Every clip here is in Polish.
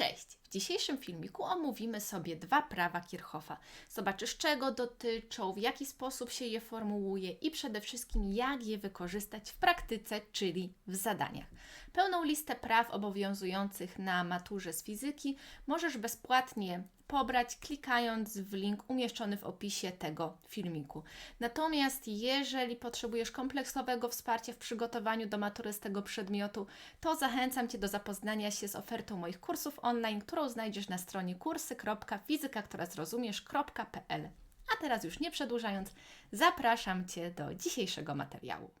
Cześć! W dzisiejszym filmiku omówimy sobie dwa prawa Kirchhoffa. Zobaczysz, czego dotyczą, w jaki sposób się je formułuje i przede wszystkim, jak je wykorzystać w praktyce, czyli w zadaniach. Pełną listę praw obowiązujących na maturze z fizyki możesz bezpłatnie pobrać, klikając w link umieszczony w opisie tego filmiku. Natomiast jeżeli potrzebujesz kompleksowego wsparcia w przygotowaniu do matury z tego przedmiotu, to zachęcam Cię do zapoznania się z ofertą moich kursów online, którą znajdziesz na stronie kursy.fizyka, która zrozumiesz.pl. A teraz już nie przedłużając, zapraszam Cię do dzisiejszego materiału.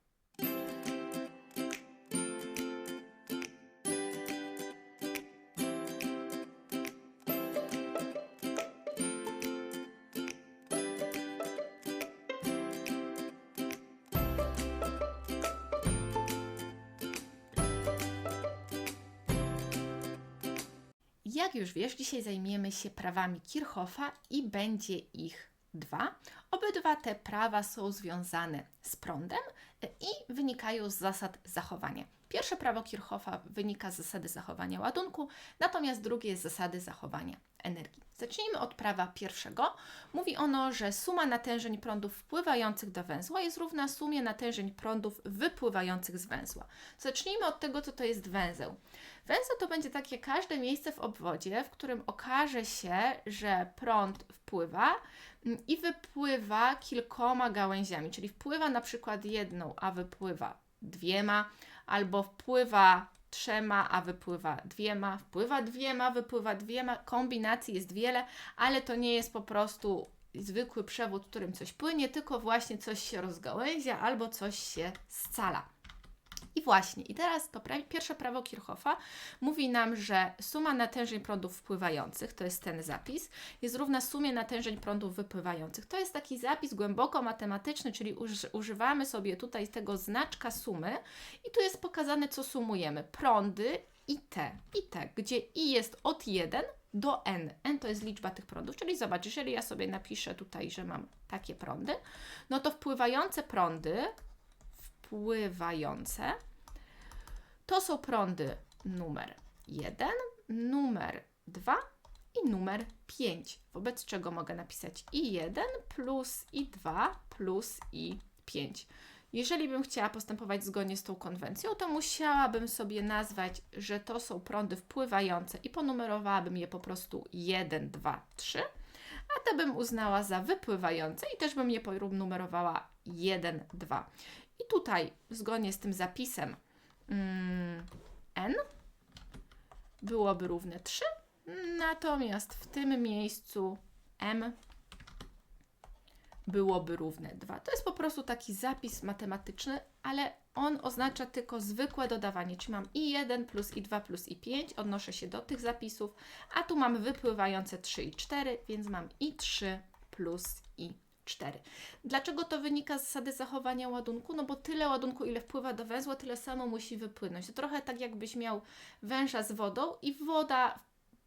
Jak już wiesz, dzisiaj zajmiemy się prawami Kirchhoffa i będzie ich dwa. Obydwa te prawa są związane z prądem i wynikają z zasad zachowania. Pierwsze prawo Kirchhoffa wynika z zasady zachowania ładunku, natomiast drugie z zasady zachowania energii. Zacznijmy od prawa pierwszego. Mówi ono, że suma natężeń prądów wpływających do węzła jest równa sumie natężeń prądów wypływających z węzła. Zacznijmy od tego, co to jest węzeł. Węzeł to będzie takie każde miejsce w obwodzie, w którym okaże się, że prąd wpływa mm, i wypływa kilkoma gałęziami, czyli wpływa na przykład jedną, a wypływa dwiema, albo wpływa trzema, a wypływa dwiema, wpływa dwiema, wypływa dwiema. Kombinacji jest wiele, ale to nie jest po prostu zwykły przewód, którym coś płynie, tylko właśnie coś się rozgałęzia albo coś się scala. I właśnie, i teraz to pra pierwsze prawo Kirchhoffa mówi nam, że suma natężeń prądów wpływających, to jest ten zapis, jest równa sumie natężeń prądów wypływających. To jest taki zapis głęboko matematyczny, czyli uż używamy sobie tutaj tego znaczka sumy i tu jest pokazane, co sumujemy. Prądy i T, i T, gdzie I jest od 1 do N. N to jest liczba tych prądów, czyli zobacz, jeżeli ja sobie napiszę tutaj, że mam takie prądy, no to wpływające prądy wpływające to są prądy numer 1, numer 2 i numer 5, wobec czego mogę napisać i1 plus i2 plus i5. Jeżeli bym chciała postępować zgodnie z tą konwencją, to musiałabym sobie nazwać, że to są prądy wpływające i ponumerowałabym je po prostu 1, 2, 3, a te bym uznała za wypływające i też bym je ponumerowała 1, 2. I tutaj, zgodnie z tym zapisem n? Byłoby równe 3, natomiast w tym miejscu m byłoby równe 2. To jest po prostu taki zapis matematyczny, ale on oznacza tylko zwykłe dodawanie, czyli mam i1 plus i2 plus i5, odnoszę się do tych zapisów, a tu mamy wypływające 3 i 4, więc mam i3 plus 4. Dlaczego to wynika z zasady zachowania ładunku? No bo tyle ładunku, ile wpływa do węzła, tyle samo musi wypłynąć. To trochę tak jakbyś miał węża z wodą i woda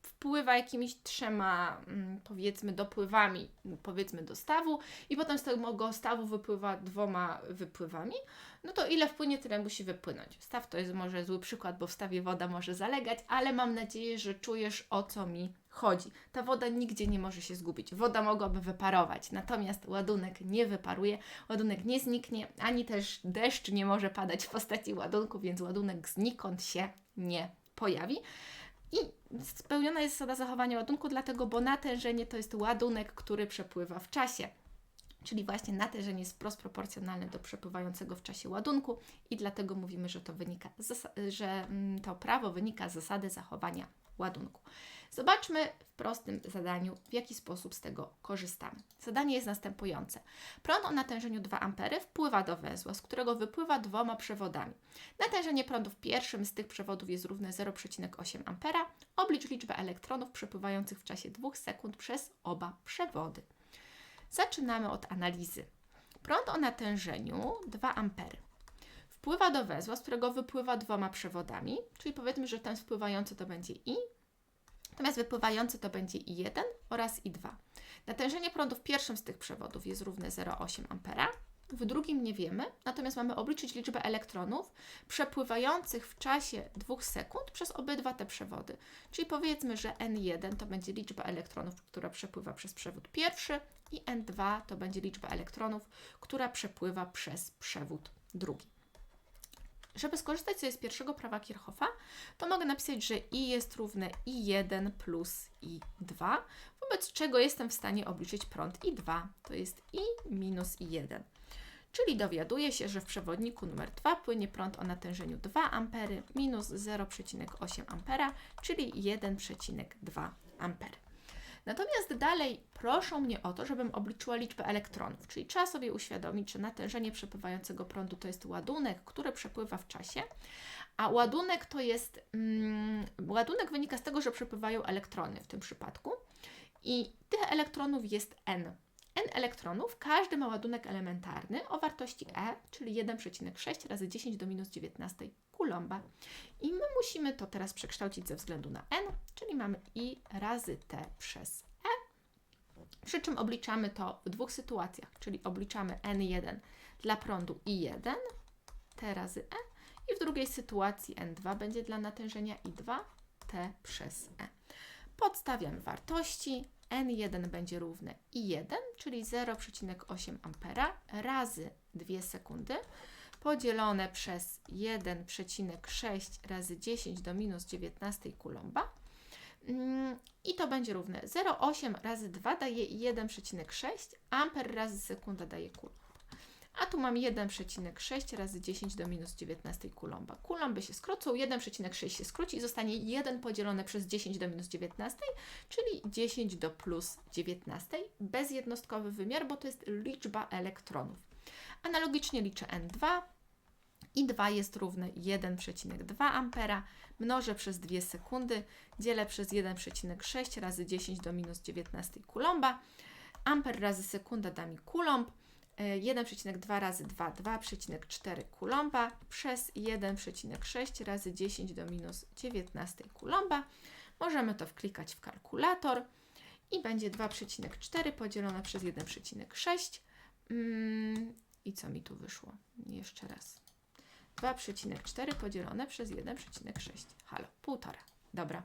wpływa jakimiś trzema, mm, powiedzmy, dopływami, powiedzmy, do stawu i potem z tego stawu wypływa dwoma wypływami, no to ile wpłynie, tyle musi wypłynąć. Staw to jest może zły przykład, bo w stawie woda może zalegać, ale mam nadzieję, że czujesz o co mi chodzi. Ta woda nigdzie nie może się zgubić. Woda mogłaby wyparować, natomiast ładunek nie wyparuje, ładunek nie zniknie, ani też deszcz nie może padać w postaci ładunku, więc ładunek znikąd się nie pojawi. I spełniona jest zasada zachowania ładunku, dlatego, bo natężenie to jest ładunek, który przepływa w czasie. Czyli właśnie natężenie jest wprost proporcjonalne do przepływającego w czasie ładunku i dlatego mówimy, że to, wynika, że mm, to prawo wynika z zasady zachowania ładunku. Zobaczmy w prostym zadaniu, w jaki sposób z tego korzystamy. Zadanie jest następujące. Prąd o natężeniu 2 A wpływa do węzła, z którego wypływa dwoma przewodami. Natężenie prądu w pierwszym z tych przewodów jest równe 0,8 A. Oblicz liczbę elektronów przepływających w czasie 2 sekund przez oba przewody. Zaczynamy od analizy. Prąd o natężeniu 2 A wpływa do węzła, z którego wypływa dwoma przewodami, czyli powiedzmy, że ten wpływający to będzie I, natomiast wypływający to będzie I1 oraz I2. Natężenie prądu w pierwszym z tych przewodów jest równe 0,8 A, w drugim nie wiemy, natomiast mamy obliczyć liczbę elektronów przepływających w czasie 2 sekund przez obydwa te przewody. Czyli powiedzmy, że N1 to będzie liczba elektronów, która przepływa przez przewód pierwszy i N2 to będzie liczba elektronów, która przepływa przez przewód drugi. Żeby skorzystać sobie z pierwszego prawa Kirchhoffa, to mogę napisać, że I jest równe I1 plus I2, wobec czego jestem w stanie obliczyć prąd I2. To jest I minus I1. Czyli dowiaduję się, że w przewodniku numer 2 płynie prąd o natężeniu 2 A minus 0,8 A, czyli 1,2 A. Natomiast dalej proszą mnie o to, żebym obliczyła liczbę elektronów, czyli trzeba sobie uświadomić, że natężenie przepływającego prądu to jest ładunek, który przepływa w czasie, a ładunek to jest, mm, ładunek wynika z tego, że przepływają elektrony w tym przypadku i tych elektronów jest n. n elektronów, każdy ma ładunek elementarny o wartości E, czyli 1,6 razy 10 do minus 19 kulomba. I my musimy to teraz przekształcić ze względu na n, czyli mamy i razy t przez e. Przy czym obliczamy to w dwóch sytuacjach, czyli obliczamy n1 dla prądu i1, t razy e, i w drugiej sytuacji n2 będzie dla natężenia i2, t przez e. Podstawiamy wartości. N1 będzie równe I1, czyli 0,8 A razy 2 sekundy podzielone przez 1,6 razy 10 do minus 19 kulomba. Mm, I to będzie równe 0,8 razy 2 daje 1,6, amper razy sekunda daje kulomb. A tu mam 1,6 razy 10 do minus 19 kulomba. Kulomby się skrócą, 1,6 się skróci i zostanie 1 podzielone przez 10 do minus 19, czyli 10 do plus 19. Bezjednostkowy wymiar, bo to jest liczba elektronów. Analogicznie liczę N2 i 2 jest równe 1,2 ampera, mnożę przez 2 sekundy, dzielę przez 1,6 razy 10 do minus 19 kulomba. Amper razy sekunda da mi kulomb. 1,2 razy 2, 2,4 kulomba przez 1,6 razy 10 do minus 19 kulomba. Możemy to wklikać w kalkulator i będzie 2,4 podzielone przez 1,6. I co mi tu wyszło? Jeszcze raz. 2,4 podzielone przez 1,6. Halo, półtora. Dobra.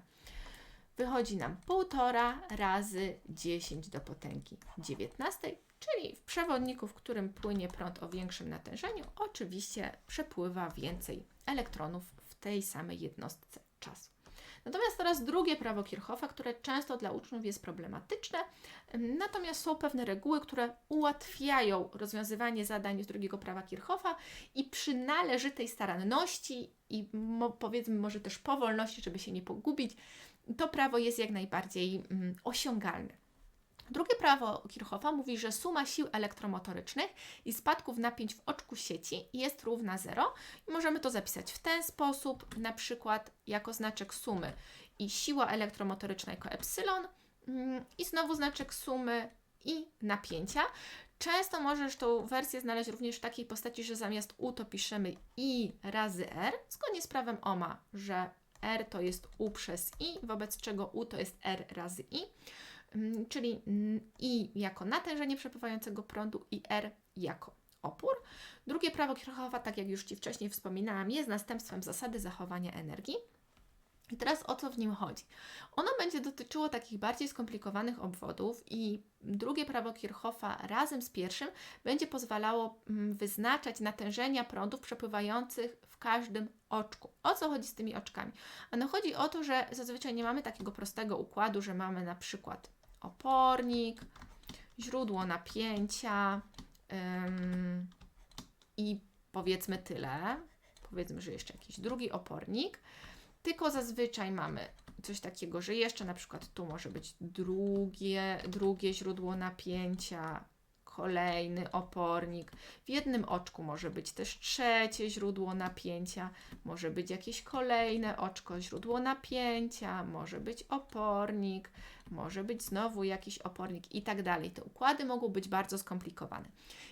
Wychodzi nam półtora razy 10 do potęgi 19, czyli w przewodniku, w którym płynie prąd o większym natężeniu, oczywiście przepływa więcej elektronów w tej samej jednostce czasu. Natomiast teraz drugie prawo Kirchhoffa, które często dla uczniów jest problematyczne, natomiast są pewne reguły, które ułatwiają rozwiązywanie zadań z drugiego prawa Kirchhoffa i przy należytej staranności i powiedzmy może też powolności, żeby się nie pogubić, to prawo jest jak najbardziej mm, osiągalne. Drugie prawo Kirchhoffa mówi, że suma sił elektromotorycznych i spadków napięć w oczku sieci jest równa 0 i możemy to zapisać w ten sposób, na przykład jako znaczek sumy i siła elektromotoryczna jako epsilon mm, i znowu znaczek sumy i napięcia. Często możesz tą wersję znaleźć również w takiej postaci, że zamiast U to piszemy I razy R, zgodnie z prawem Ohma, że R to jest U przez I, wobec czego U to jest R razy I. Mm, czyli I jako natężenie przepływającego prądu i R jako opór. Drugie prawo Kirchhoffa, tak jak już Ci wcześniej wspominałam, jest następstwem zasady zachowania energii. I teraz o co w nim chodzi? Ono będzie dotyczyło takich bardziej skomplikowanych obwodów i drugie prawo Kirchhoffa razem z pierwszym będzie pozwalało mm, wyznaczać natężenia prądów przepływających w każdym oczku. O co chodzi z tymi oczkami? Ano chodzi o to, że zazwyczaj nie mamy takiego prostego układu, że mamy na przykład opornik, źródło napięcia ym, i powiedzmy tyle. Powiedzmy, że jeszcze jakiś drugi opornik. Tylko zazwyczaj mamy coś takiego, że jeszcze na przykład tu może być drugie, drugie źródło napięcia, kolejny opornik. W jednym oczku może być też trzecie źródło napięcia, może być jakieś kolejne oczko, źródło napięcia, może być opornik, może być znowu jakiś opornik i tak dalej. Te układy mogą być bardzo skomplikowane.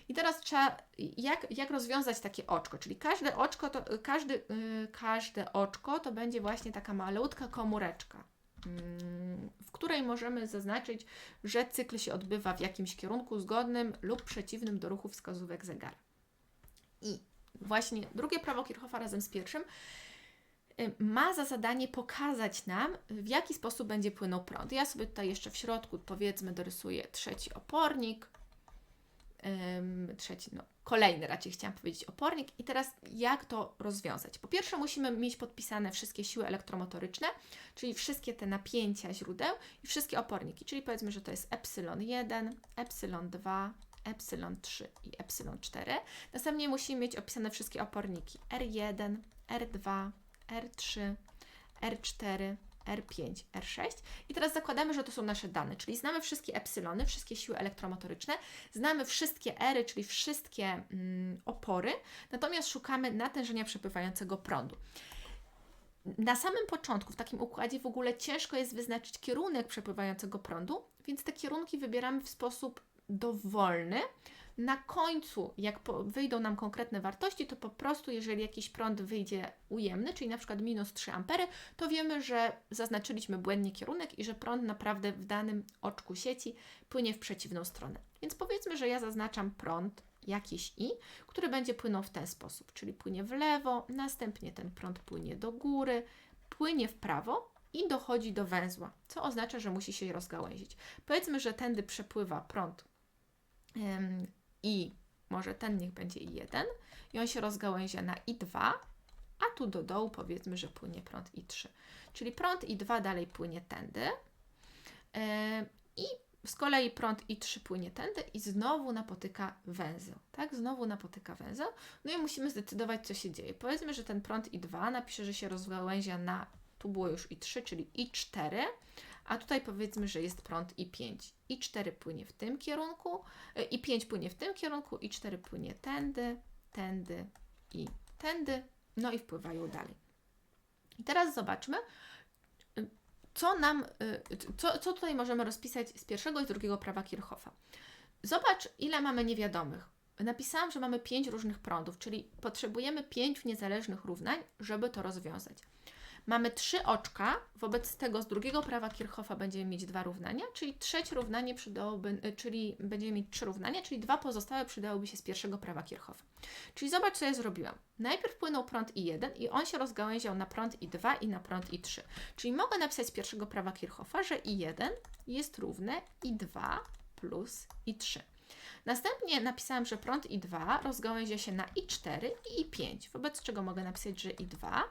I teraz trzeba, jak, jak rozwiązać takie oczko, czyli każde oczko to, każdy, yy, każde oczko to będzie właśnie taka malutka komóreczka w której możemy zaznaczyć, że cykl się odbywa w jakimś kierunku zgodnym lub przeciwnym do ruchu wskazówek zegara. I właśnie drugie prawo Kirchhoffa razem z pierwszym ma za zadanie pokazać nam, w jaki sposób będzie płynął prąd. Ja sobie tutaj jeszcze w środku, powiedzmy, dorysuję trzeci opornik, trzeci, no kolejny raczej chciałam powiedzieć opornik. I teraz jak to rozwiązać? Po pierwsze musimy mieć podpisane wszystkie siły elektromotoryczne, czyli wszystkie te napięcia źródeł i wszystkie oporniki, czyli powiedzmy, że to jest epsilon 1, epsilon 2, epsilon 3 i epsilon 4. Następnie musimy mieć opisane wszystkie oporniki R1, R2, R3, R4, R5, R6. I teraz zakładamy, że to są nasze dane, czyli znamy wszystkie epsilony, wszystkie siły elektromotoryczne, znamy wszystkie ery, czyli wszystkie mm, opory, natomiast szukamy natężenia przepływającego prądu. Na samym początku, w takim układzie w ogóle ciężko jest wyznaczyć kierunek przepływającego prądu, więc te kierunki wybieramy w sposób dowolny. Na końcu, jak wyjdą nam konkretne wartości, to po prostu, jeżeli jakiś prąd wyjdzie ujemny, czyli na przykład minus 3 ampery, to wiemy, że zaznaczyliśmy błędnie kierunek i że prąd naprawdę w danym oczku sieci płynie w przeciwną stronę. Więc powiedzmy, że ja zaznaczam prąd jakiś i, który będzie płynął w ten sposób, czyli płynie w lewo, następnie ten prąd płynie do góry, płynie w prawo i dochodzi do węzła, co oznacza, że musi się rozgałęzić. Powiedzmy, że tędy przepływa prąd i może ten niech będzie I1 i on się rozgałęzia na I2, a tu do dołu powiedzmy, że płynie prąd I3. Czyli prąd I2 dalej płynie tędy yy, i z kolei prąd I3 płynie tędy i znowu napotyka węzeł, tak? Znowu napotyka węzeł. No i musimy zdecydować, co się dzieje. Powiedzmy, że ten prąd I2 napisze, że się rozgałęzia na, tu było już I3, czyli I4, a tutaj powiedzmy, że jest prąd I5. I4 płynie w tym kierunku, I5 płynie w tym kierunku, I4 płynie tędy, tędy i tędy, no i wpływają dalej. I teraz zobaczmy, co nam, co, co tutaj możemy rozpisać z pierwszego i z drugiego prawa Kirchhoffa. Zobacz, ile mamy niewiadomych. Napisałam, że mamy pięć różnych prądów, czyli potrzebujemy pięć niezależnych równań, żeby to rozwiązać. Mamy trzy oczka, wobec tego z drugiego prawa Kirchhoffa będziemy mieć dwa równania, czyli trzecie równanie przydałoby, y, czyli będziemy mieć trzy równania, czyli dwa pozostałe przydałyby się z pierwszego prawa Kirchhoffa. Czyli zobacz, co ja zrobiłam. Najpierw płynął prąd I1 i on się rozgałęział na prąd I2 i na prąd I3. Czyli mogę napisać z pierwszego prawa Kirchhoffa, że I1 jest równe I2 plus I3. Następnie napisałam, że prąd I2 rozgałęzia się na I4 i I5, wobec czego mogę napisać, że I2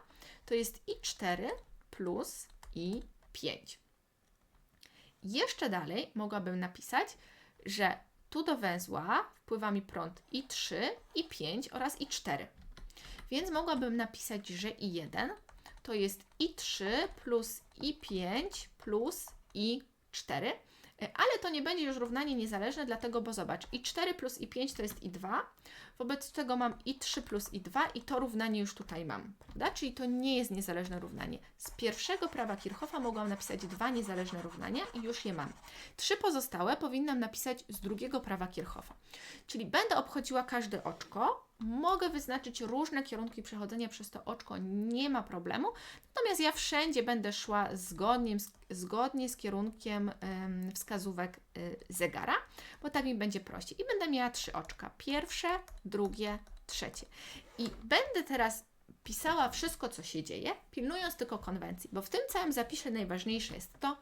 to jest i4 plus i5. Jeszcze dalej mogłabym napisać, że tu do węzła wpływa mi prąd i3, i5 oraz i4. Więc mogłabym napisać, że i1 to jest i3 plus i5 plus i4, ale to nie będzie już równanie niezależne, dlatego, bo zobacz, i4 plus i5 to jest i2, wobec czego mam i3 plus i2 i to równanie już tutaj mam, prawda? Czyli to nie jest niezależne równanie. Z pierwszego prawa Kirchhoffa mogłam napisać dwa niezależne równania i już je mam. Trzy pozostałe powinnam napisać z drugiego prawa Kirchhoffa. Czyli będę obchodziła każde oczko, mogę wyznaczyć różne kierunki przechodzenia przez to oczko, nie ma problemu. Natomiast ja wszędzie będę szła zgodnie, zgodnie z kierunkiem wskazówek y, zegara, bo tak mi będzie prościej. I będę miała trzy oczka. Pierwsze, drugie, trzecie. I będę teraz pisała wszystko, co się dzieje, pilnując tylko konwencji, bo w tym całym zapisie najważniejsze jest to,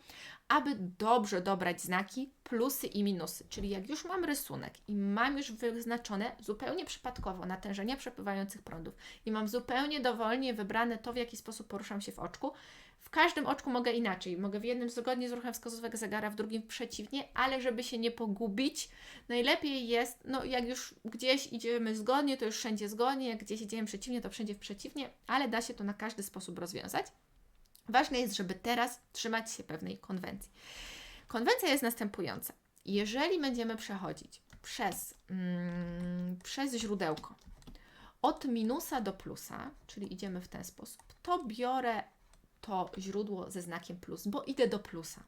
aby dobrze dobrać znaki plusy i minusy. Czyli jak już mam rysunek i mam już wyznaczone zupełnie przypadkowo natężenia przepływających prądów i mam zupełnie dowolnie wybrane to, w jaki sposób poruszam się w oczku, każdym oczku mogę inaczej. Mogę w jednym zgodnie z ruchem wskazówek zegara, w drugim przeciwnie, ale żeby się nie pogubić, najlepiej jest, no jak już gdzieś idziemy zgodnie, to już wszędzie zgodnie, jak gdzieś idziemy przeciwnie, to wszędzie przeciwnie, ale da się to na każdy sposób rozwiązać. Ważne jest, żeby teraz trzymać się pewnej konwencji. Konwencja jest następująca. Jeżeli będziemy przechodzić przez, mm, przez źródełko od minusa do plusa, czyli idziemy w ten sposób, to biorę to źródło ze znakiem plus, bo idę do plusa.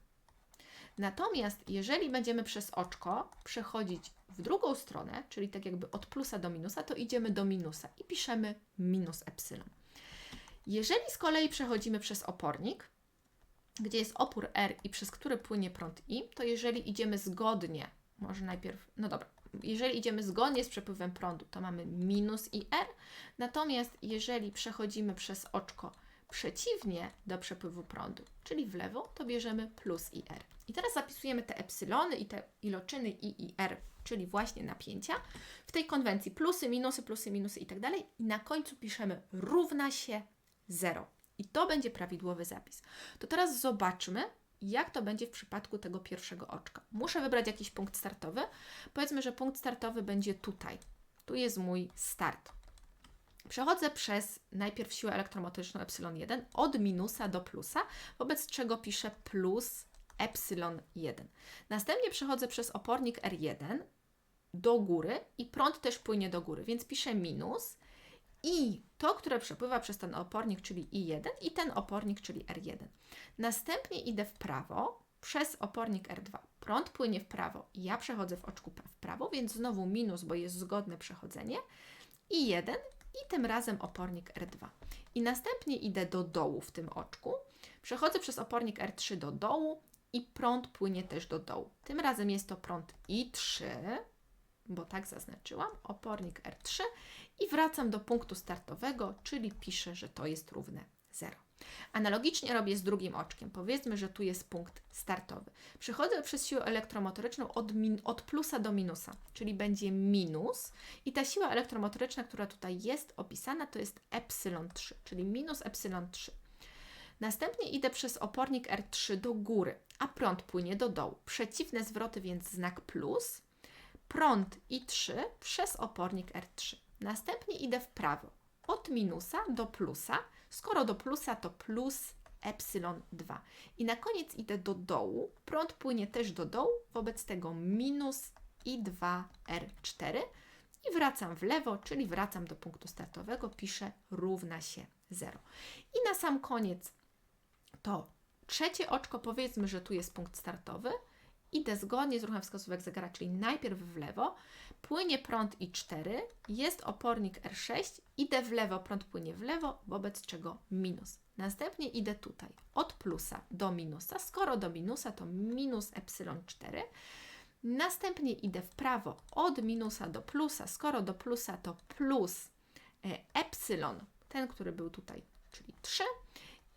Natomiast jeżeli będziemy przez oczko przechodzić w drugą stronę, czyli tak jakby od plusa do minusa, to idziemy do minusa i piszemy minus epsilon. Jeżeli z kolei przechodzimy przez opornik, gdzie jest opór R i przez który płynie prąd I, to jeżeli idziemy zgodnie, może najpierw, no dobra, jeżeli idziemy zgodnie z przepływem prądu, to mamy minus IR, natomiast jeżeli przechodzimy przez oczko przeciwnie do przepływu prądu, czyli w lewo, to bierzemy plus IR. I teraz zapisujemy te epsilony i te iloczyny I i R, czyli właśnie napięcia, w tej konwencji plusy, minusy, plusy, minusy i tak dalej. I na końcu piszemy równa się 0. I to będzie prawidłowy zapis. To teraz zobaczmy, jak to będzie w przypadku tego pierwszego oczka. Muszę wybrać jakiś punkt startowy. Powiedzmy, że punkt startowy będzie tutaj. Tu jest mój start. Przechodzę przez najpierw siłę elektromotoryczną epsilon 1 od minusa do plusa, wobec czego piszę plus epsilon 1. Następnie przechodzę przez opornik R1 do góry i prąd też płynie do góry, więc piszę minus i to, które przepływa przez ten opornik, czyli I1 i ten opornik, czyli R1. Następnie idę w prawo przez opornik R2. Prąd płynie w prawo ja przechodzę w oczku w prawo, więc znowu minus, bo jest zgodne przechodzenie. I1 i tym razem opornik R2. I następnie idę do dołu w tym oczku. Przechodzę przez opornik R3 do dołu i prąd płynie też do dołu. Tym razem jest to prąd I3, bo tak zaznaczyłam, opornik R3 i wracam do punktu startowego, czyli piszę, że to jest równe 0. Analogicznie robię z drugim oczkiem. Powiedzmy, że tu jest punkt startowy. Przechodzę przez siłę elektromotoryczną od, min, od plusa do minusa, czyli będzie minus i ta siła elektromotoryczna, która tutaj jest opisana, to jest epsilon 3, czyli minus epsilon 3. Następnie idę przez opornik R3 do góry, a prąd płynie do dołu. Przeciwne zwroty, więc znak plus. Prąd I3 przez opornik R3. Następnie idę w prawo, od minusa do plusa. Skoro do plusa, to plus epsilon 2. I na koniec idę do dołu. Prąd płynie też do dołu, wobec tego minus I2R4. I wracam w lewo, czyli wracam do punktu startowego, piszę równa się 0. I na sam koniec to trzecie oczko, powiedzmy, że tu jest punkt startowy, idę zgodnie z ruchem wskazówek zegara, czyli najpierw w lewo, płynie prąd I4, jest opornik R6, idę w lewo, prąd płynie w lewo, wobec czego minus. Następnie idę tutaj od plusa do minusa, skoro do minusa to minus epsilon 4, następnie idę w prawo od minusa do plusa, skoro do plusa to plus e, epsilon, ten, który był tutaj, czyli 3,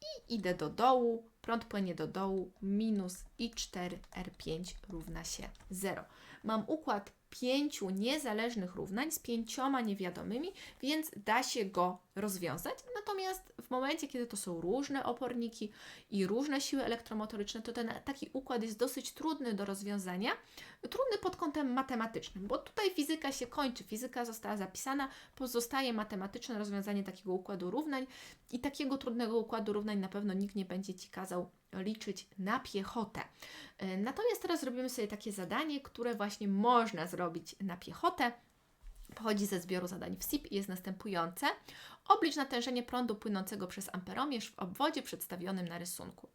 i idę do dołu, prąd płynie do dołu, minus i4 R5 równa się 0. Mam układ pięciu niezależnych równań z pięcioma niewiadomymi, więc da się go rozwiązać. Natomiast w momencie, kiedy to są różne oporniki i różne siły elektromotoryczne, to ten taki układ jest dosyć trudny do rozwiązania. Trudny pod kątem matematycznym, bo tutaj fizyka się kończy, fizyka została zapisana, pozostaje matematyczne rozwiązanie takiego układu równań i takiego trudnego układu równań na pewno nikt nie będzie Ci kazał liczyć na piechotę. E, natomiast teraz zrobimy sobie takie zadanie, które właśnie można zrobić na piechotę. Pochodzi ze zbioru zadań w SIP i jest następujące. Oblicz natężenie prądu płynącego przez amperomierz w obwodzie przedstawionym na rysunku.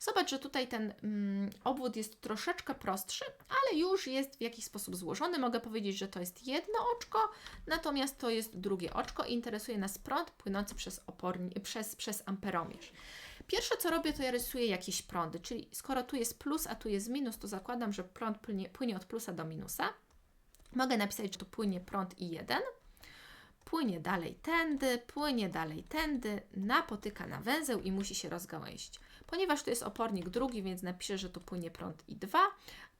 Zobacz, że tutaj ten mm, obwód jest troszeczkę prostszy, ale już jest w jakiś sposób złożony. Mogę powiedzieć, że to jest jedno oczko, natomiast to jest drugie oczko i interesuje nas prąd płynący przez, oporni, przez, przez amperomierz. Pierwsze co robię, to ja rysuję jakieś prądy, czyli skoro tu jest plus, a tu jest minus, to zakładam, że prąd płynie, płynie od plusa do minusa. Mogę napisać, że tu płynie prąd I1, płynie dalej tędy, płynie dalej tędy, napotyka na węzeł i musi się rozgałęzić. Ponieważ tu jest opornik drugi, więc napiszę, że tu płynie prąd I2,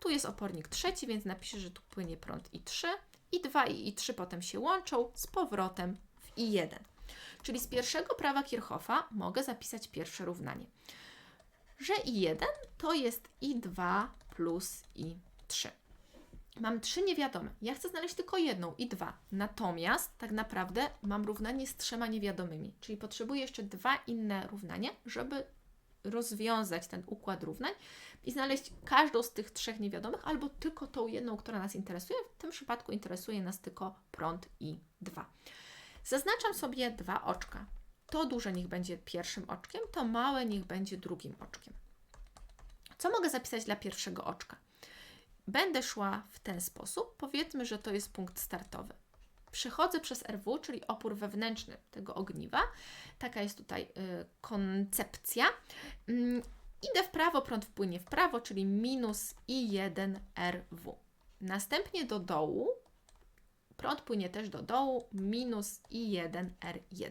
tu jest opornik trzeci, więc napiszę, że tu płynie prąd I3, I2 i I3 potem się łączą z powrotem w I1. Czyli z pierwszego prawa Kirchhoffa mogę zapisać pierwsze równanie, że I1 to jest I2 plus I3. Mam trzy niewiadome. Ja chcę znaleźć tylko jedną i dwa. Natomiast tak naprawdę mam równanie z trzema niewiadomymi, czyli potrzebuję jeszcze dwa inne równania, żeby rozwiązać ten układ równań i znaleźć każdą z tych trzech niewiadomych, albo tylko tą jedną, która nas interesuje. W tym przypadku interesuje nas tylko prąd i 2. Zaznaczam sobie dwa oczka. To duże niech będzie pierwszym oczkiem, to małe niech będzie drugim oczkiem. Co mogę zapisać dla pierwszego oczka? Będę szła w ten sposób. Powiedzmy, że to jest punkt startowy. Przechodzę przez RW, czyli opór wewnętrzny tego ogniwa. Taka jest tutaj y, koncepcja. Y, idę w prawo, prąd wpłynie w prawo, czyli minus I1 RW. Następnie do dołu Prąd płynie też do dołu, minus I1, R1.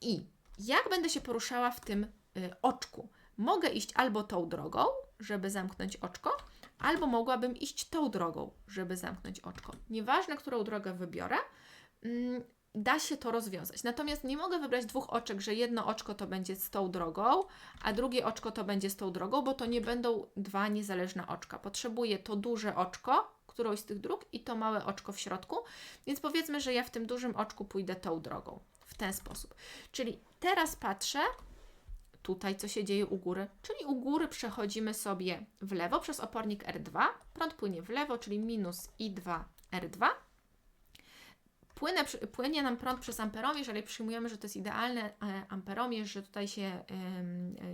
I jak będę się poruszała w tym y, oczku? Mogę iść albo tą drogą, żeby zamknąć oczko, albo mogłabym iść tą drogą, żeby zamknąć oczko. Nieważne, którą drogę wybiorę, mm, da się to rozwiązać. Natomiast nie mogę wybrać dwóch oczek, że jedno oczko to będzie z tą drogą, a drugie oczko to będzie z tą drogą, bo to nie będą dwa niezależne oczka. Potrzebuję to duże oczko, którąś z tych dróg i to małe oczko w środku, więc powiedzmy, że ja w tym dużym oczku pójdę tą drogą. W ten sposób. Czyli teraz patrzę tutaj, co się dzieje u góry. Czyli u góry przechodzimy sobie w lewo przez opornik R2. Prąd płynie w lewo, czyli minus I2 R2. Płynie nam prąd przez amperomierz, ale przyjmujemy, że to jest idealny e, amperomierz, że tutaj się e,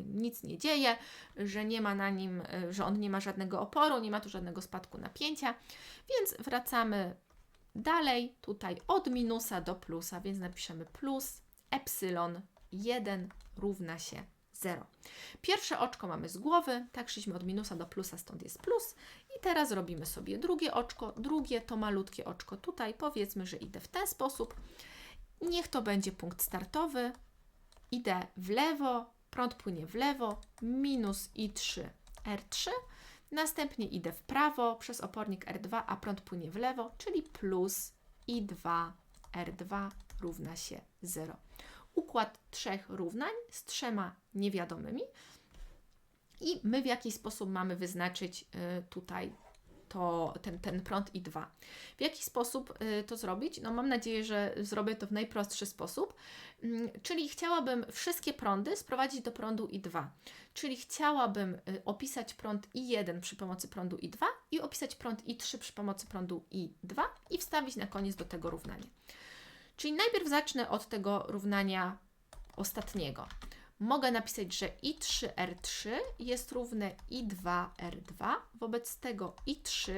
nic nie dzieje, że nie ma na nim, e, że on nie ma żadnego oporu, nie ma tu żadnego spadku napięcia, więc wracamy dalej tutaj od minusa do plusa, więc napiszemy plus epsilon 1 równa się 0. Pierwsze oczko mamy z głowy, tak szliśmy od minusa do plusa, stąd jest plus. I teraz robimy sobie drugie oczko, drugie to malutkie oczko tutaj, powiedzmy, że idę w ten sposób. Niech to będzie punkt startowy. Idę w lewo, prąd płynie w lewo, minus I3, R3. Następnie idę w prawo przez opornik R2, a prąd płynie w lewo, czyli plus I2, R2 równa się 0 układ trzech równań z trzema niewiadomymi i my w jaki sposób mamy wyznaczyć y, tutaj to, ten, ten prąd i 2. W jaki sposób y, to zrobić? No mam nadzieję, że zrobię to w najprostszy sposób, Mm, czyli chciałabym wszystkie prądy sprowadzić do prądu I2. Czyli chciałabym y, opisać prąd I1 przy pomocy prądu I2 i opisać prąd I3 przy pomocy prądu I2 i wstawić na koniec do tego równanie. Czyli najpierw zacznę od tego równania ostatniego. Mogę napisać, że I3R3 jest równe I2R2, wobec tego I3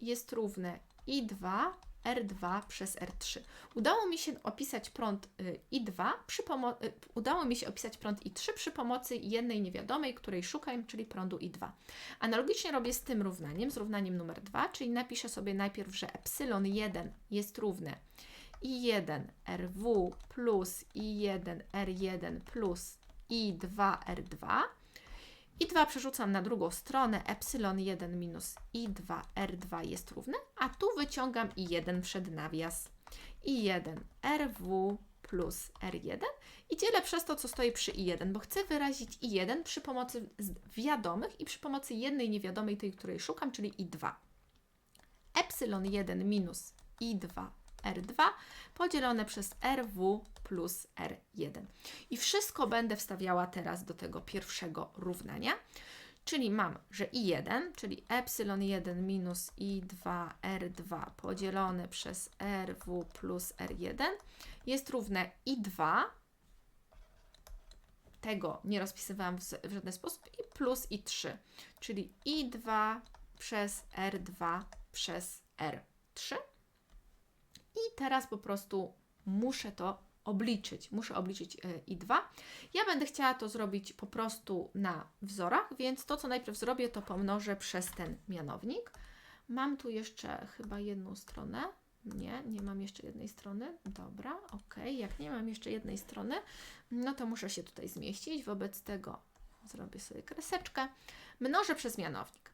jest równe I2R2 przez R3. Udało mi się opisać prąd y, I2 przy pomo- y, udało mi się opisać prąd I3 przy pomocy jednej niewiadomej, której szukam, czyli prądu I2. Analogicznie robię z tym równaniem, z równaniem numer 2, czyli napiszę sobie najpierw, że epsilon 1 jest równe i1 RW plus I1 R1 plus I2 R2. I2 przerzucam na drugą stronę, epsilon 1 minus I2 R2 jest równe, a tu wyciągam I1 przed nawias. I1 RW plus R1 i dzielę przez to, co stoi przy I1, bo chcę wyrazić I1 przy pomocy wiadomych i przy pomocy jednej niewiadomej, tej, której szukam, czyli I2. Epsilon 1 minus I2 R2 podzielone przez RW plus R1. I wszystko będę wstawiała teraz do tego pierwszego równania. Czyli mam, że I1, czyli epsilon 1 minus I2 R2 podzielone przez RW plus R1 jest równe I2. Tego nie rozpisywałam w, w żaden sposób. I plus I3, czyli I2 przez R2 przez R3. I teraz po prostu muszę to obliczyć. Muszę obliczyć y, I2. Ja będę chciała to zrobić po prostu na wzorach, więc to, co najpierw zrobię, to pomnożę przez ten mianownik. Mam tu jeszcze chyba jedną stronę. Nie, nie mam jeszcze jednej strony. Dobra, ok. Jak nie mam jeszcze jednej strony, no to muszę się tutaj zmieścić. Wobec tego zrobię sobie kreseczkę. Mnożę przez mianownik.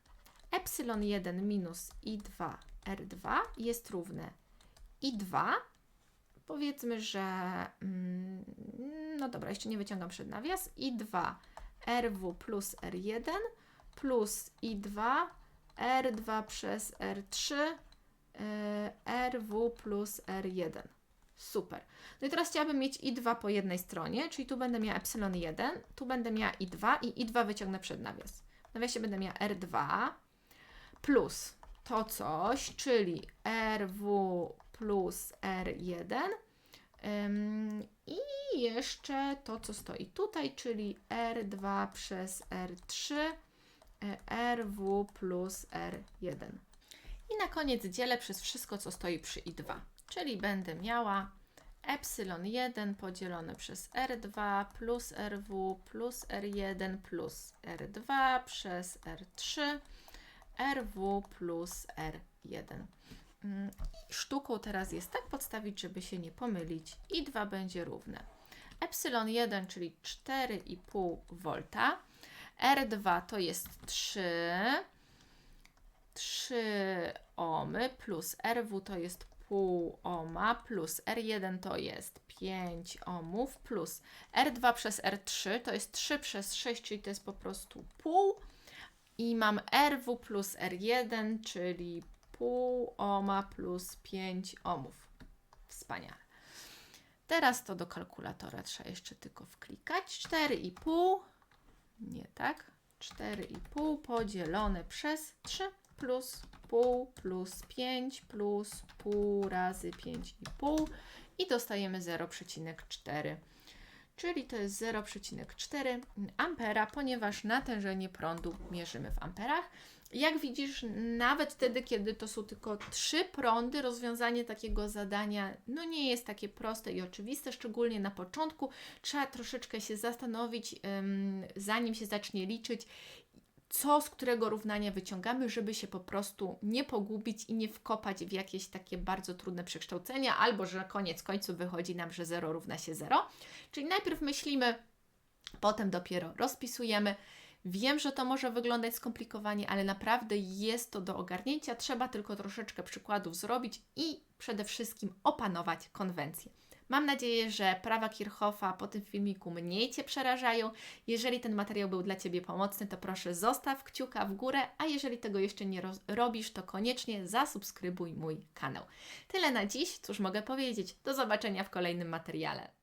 Epsilon 1 minus I2 R2 jest równe I2. Powiedzmy, że. mm, No dobra, jeszcze nie wyciągam przed nawias. I2 RW plus R1 plus I2 R2 przez R3 e, RW plus R1. Super. No i teraz chciałabym mieć I2 po jednej stronie, czyli tu będę miała epsilon 1, tu będę miała I2 i I2 wyciągnę przed nawias. W nawiasie będę miała R2 plus to coś, czyli RW plus R1 ym, i jeszcze to, co stoi tutaj, czyli R2 przez R3 e, RW plus R1. I na koniec dzielę przez wszystko, co stoi przy I2, czyli będę miała epsilon 1 podzielone przez R2 plus RW plus R1 plus R2 przez R3 RW plus R1. Mm, Sztuką teraz jest tak podstawić, żeby się nie pomylić i 2 będzie równe. Epsilon 1, czyli 4,5 V. R2 to jest 3. 3 ohmy plus RW to jest pół ohma plus R1 to jest 5 ohmów plus R2 przez R3 to jest 3 przez 6, czyli to jest po prostu pół i mam RW plus R1, czyli pół ohma plus 5 ohmów. Wspaniale. Teraz to do kalkulatora trzeba jeszcze tylko wklikać. 4,5, nie tak, 4,5 podzielone przez 3 plus pół plus 5 plus pół razy 5,5 i dostajemy 0,4. Czyli to jest 0,4 ampera, ponieważ natężenie prądu mierzymy w amperach. Jak widzisz, nawet wtedy, kiedy to są tylko trzy prądy, rozwiązanie takiego zadania no nie jest takie proste i oczywiste, szczególnie na początku. Trzeba troszeczkę się zastanowić, zanim się zacznie liczyć, co z którego równania wyciągamy, żeby się po prostu nie pogubić i nie wkopać w jakieś takie bardzo trudne przekształcenia, albo że koniec końców wychodzi nam, że 0 równa się 0. Czyli najpierw myślimy, potem dopiero rozpisujemy. Wiem, że to może wyglądać skomplikowanie, ale naprawdę jest to do ogarnięcia. Trzeba tylko troszeczkę przykładów zrobić i przede wszystkim opanować konwencję. Mam nadzieję, że prawa Kirchhoffa po tym filmiku mniej Cię przerażają. Jeżeli ten materiał był dla Ciebie pomocny, to proszę zostaw kciuka w górę, a jeżeli tego jeszcze nie robisz, to koniecznie zasubskrybuj mój kanał. Tyle na dziś, cóż mogę powiedzieć. Do zobaczenia w kolejnym materiale.